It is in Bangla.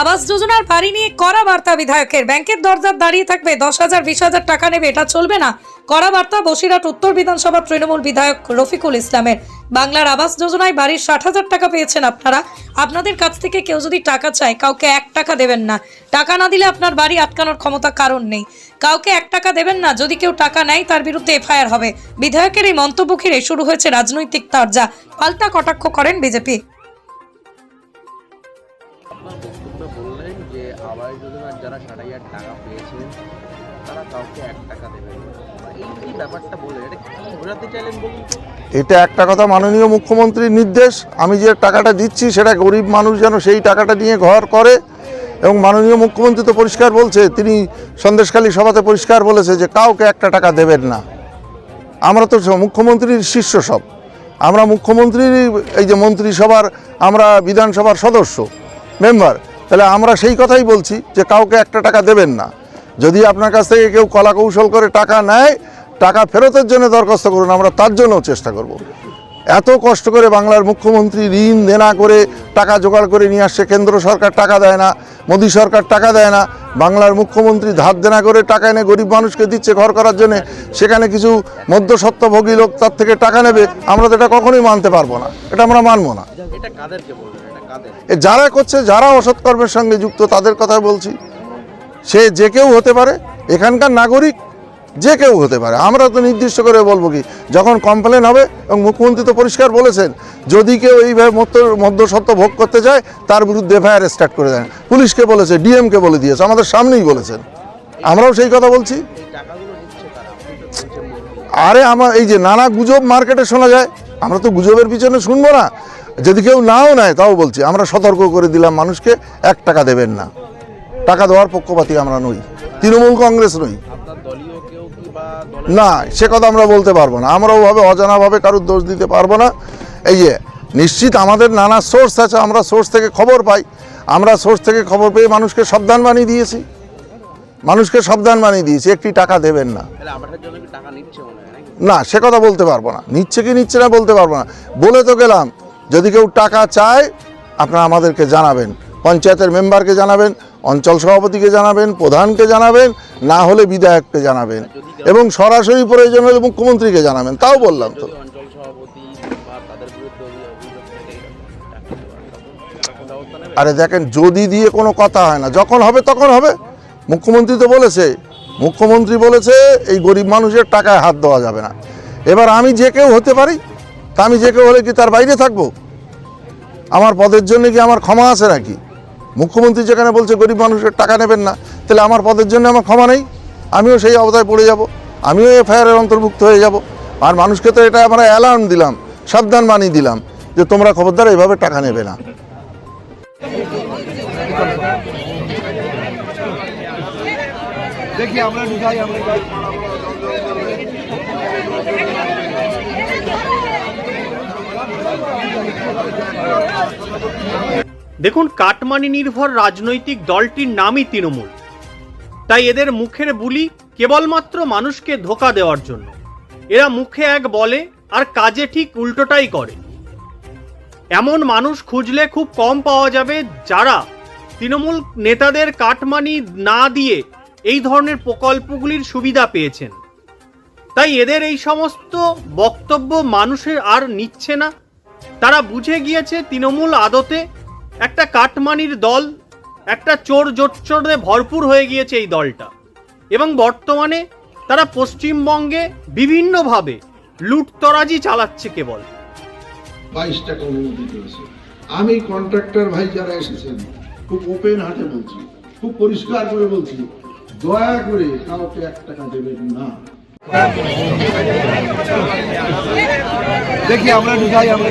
আবাস যোজনার বাড়ি নিয়ে কড়া বার্তা বিধায়কের। ব্যাংকের দরজার দাঁড়িয়ে থাকবে। দশ হাজার, বিশ হাজার টাকা নেবে। এটা চলবে না। কড়া বার্তা বসিরহাট উত্তর বিধানসভার তৃণমূল বিধায়ক রফিকুল ইসলামের। বাংলার আবাস যোজনায় বাড়ির ষাট হাজার টাকা পেয়েছেন আপনারা। আপনাদের কাছ থেকে কেউ যদি টাকা চায়, কাউকে এক টাকা দেবেন না। টাকা না দিলে আপনার বাড়ি আটকানোর ক্ষমতা কারণ নেই। কাউকে এক টাকা দেবেন না। যদি কেউ টাকা নেয়, তার বিরুদ্ধে এফআইআর হবে। বিধায়কের এই মন্তব্য ঘিরে শুরু হয়েছে রাজনৈতিক তরজা। পাল্টা কটাক্ষ করেন বিজেপি। যারা ষাট হাজার টাকা পেয়েছেন তারা কাউকে এক টাকা দেবেন এটা একটা কথা মাননীয় মুখ্যমন্ত্রীর নির্দেশ। আমি যে টাকাটা দিচ্ছি, সেটা গরিব মানুষ যেন সেই টাকাটা নিয়ে ঘর করে। এবং মাননীয় মুখ্যমন্ত্রী তো পরিষ্কার বলছে, তিনি সন্দেশখালী সভাতে পরিষ্কার বলেছে যে কাউকে একটা টাকা দেবেন না। আমরা তো মুখ্যমন্ত্রীর শিষ্য সব। আমরা মুখ্যমন্ত্রীর এই যে মন্ত্রিসভার, আমরা বিধানসভার সদস্য, মেম্বার। তাহলে আমরা সেই কথাই বলছি যে কাউকে একটা টাকা দেবেন না। যদি আপনার কাছ থেকে কেউ কলা কৌশল করে টাকা নেয়, টাকা ফেরতের জন্য দরখাস্ত করুন, আমরা তার জন্যও চেষ্টা করব। এত কষ্ট করে বাংলার মুখ্যমন্ত্রী ঋণ দেনা করে টাকা জোগাড় করে নিয়ে আসছে, কেন্দ্র সরকার টাকা দেয় না, মোদী সরকার টাকা দেয় না, বাংলার মুখ্যমন্ত্রী ধার দেনা করে টাকা এনে গরিব মানুষকে দিচ্ছে ঘর করার জন্য, সেখানে কিছু মধ্যস্বত্বভোগী লোক তার থেকে টাকা নেবে, আমরা তো এটা কখনোই মানতে পারব না, এটা আমরা মানবো না। যারা করছে, যারা অসৎকর্মের সঙ্গে যুক্ত, তাদের কথা বলছি। সে যে কেউ হতে পারে, এখানকার নাগরিক যে কেউ হতে পারে। আমরা তো নির্দিষ্ট করে বলব কি, যখন কমপ্লেন হবে, এবং মুখ্যমন্ত্রী তো পরিষ্কার বলেছেন, যদি কেউ এইভাবে মধ্য, মধ্যসত্ত্ব ভোগ করতে যায় তার বিরুদ্ধে এফআইআর স্টার্ট করে দেন। পুলিশকে বলেছে ডিএমকে বলে দিয়েছে, আমাদের সামনেই বলেছেন। আমরাও সেই কথা বলছি। আরে আমার এই যে নানা গুজব মার্কেটে শোনা যায়, আমরা তো গুজবের পিছনে শুনব না। যদি কেউ নাও নেয়, তাও বলছি, আমরা সতর্ক করে দিলাম, মানুষকে এক টাকা দেবেন না। টাকা দেওয়ার পক্ষপাতী আমরা নই, তৃণমূল কংগ্রেস নই। না, সে কথা আমরা বলতে পারব না। আমরা ওভাবে অজানাভাবে কারোর দোষ দিতে পারব না। এই যে, নিশ্চিত আমাদের নানা সোর্স আছে, আমরা সোর্স থেকে খবর পাই। আমরা সোর্স থেকে খবর পেয়ে মানুষকে সাবধান বানিয়ে দিয়েছি। মানুষকে সাবধান বানিয়ে দিয়েছি একটি টাকা দেবেন না। না সে কথা বলতে পারব না। নিচ্ছে কি নিচ্ছে না বলতে পারব না। বলে তো গেলাম যদি কেউ টাকা চায় আপনারা আমাদেরকে জানাবেন। পঞ্চায়েতের মেম্বারকে জানাবেন অঞ্চল সভাপতিকে জানাবেন প্রধানকে জানাবেন না হলে বিধায়ককে জানাবেন। এবং সরাসরি প্রয়োজন হলে মুখ্যমন্ত্রীকে জানাবেন তাও বললাম তো। আরে দেখেন যদি দিয়ে কোনো কথা হয় না যখন হবে তখন হবে। মুখ্যমন্ত্রী তো বলেছে, মুখ্যমন্ত্রী বলেছে এই গরিব মানুষের টাকায় হাত দেওয়া যাবে না। এবার আমি যে কেউ হতে পারি, তা আমি যে কেউ হলে কি তার বাইরে থাকব? আমার পদের জন্য কি আমার ক্ষমা আছে নাকি? মুখ্যমন্ত্রী যেখানে বলছে গরিব মানুষের টাকা নেবেন না, তাহলে আমার পদের জন্য আমার ক্ষমা নেই, আমিও সেই অবদায় পড়ে যাব, আমিও এফআইআরের অন্তর্ভুক্ত হয়ে যাব। আর মানুষকে তো এটা আমরা অ্যালার্ম দিলাম, সাবধান বানিয়ে দিলাম যে তোমরা খবরদার এভাবে টাকা নেবে না। দেখি আমরা ঢুকাই আমরা দেখুন, কাটমানি নির্ভর রাজনৈতিক দলটির নামই তৃণমূল। তাই এদের মুখের বুলি কেবলমাত্র মানুষকে ধোকা দেওয়ার জন্য। এরা মুখে এক বলে আর কাজে ঠিক উল্টোটাই করে। এমন মানুষ খুঁজলে খুব কম পাওয়া যাবে যারা তৃণমূল নেতাদের কাটমানি না দিয়ে এই ধরনের প্রকল্পগুলির সুবিধা পেয়েছেন। তাই এদের এই সমস্ত বক্তব্য মানুষের আর নিচ্ছে না। তারা বুঝে গিয়েছে তৃণমূল আদতে একটা কাটমানির দল, একটা চোর জোচ্চোরে ভরপুর হয়ে গিয়েছে এই দলটা। এবং বর্তমানে তারা পশ্চিমবঙ্গে বিভিন্নভাবে লুটতরাজি চালাচ্ছে কেবল। বাইশ টাকা অনুমতি দিয়েছে। আমি কন্ট্রাক্টর ভাই যারা এসেছেন, খুব ওপেন হার্টে বলছি, খুব পরিষ্কার করে বলছি দয়া করে কাউকে এক টাকা দেবেন না। দেখি আমরা ঢুকাই আমরা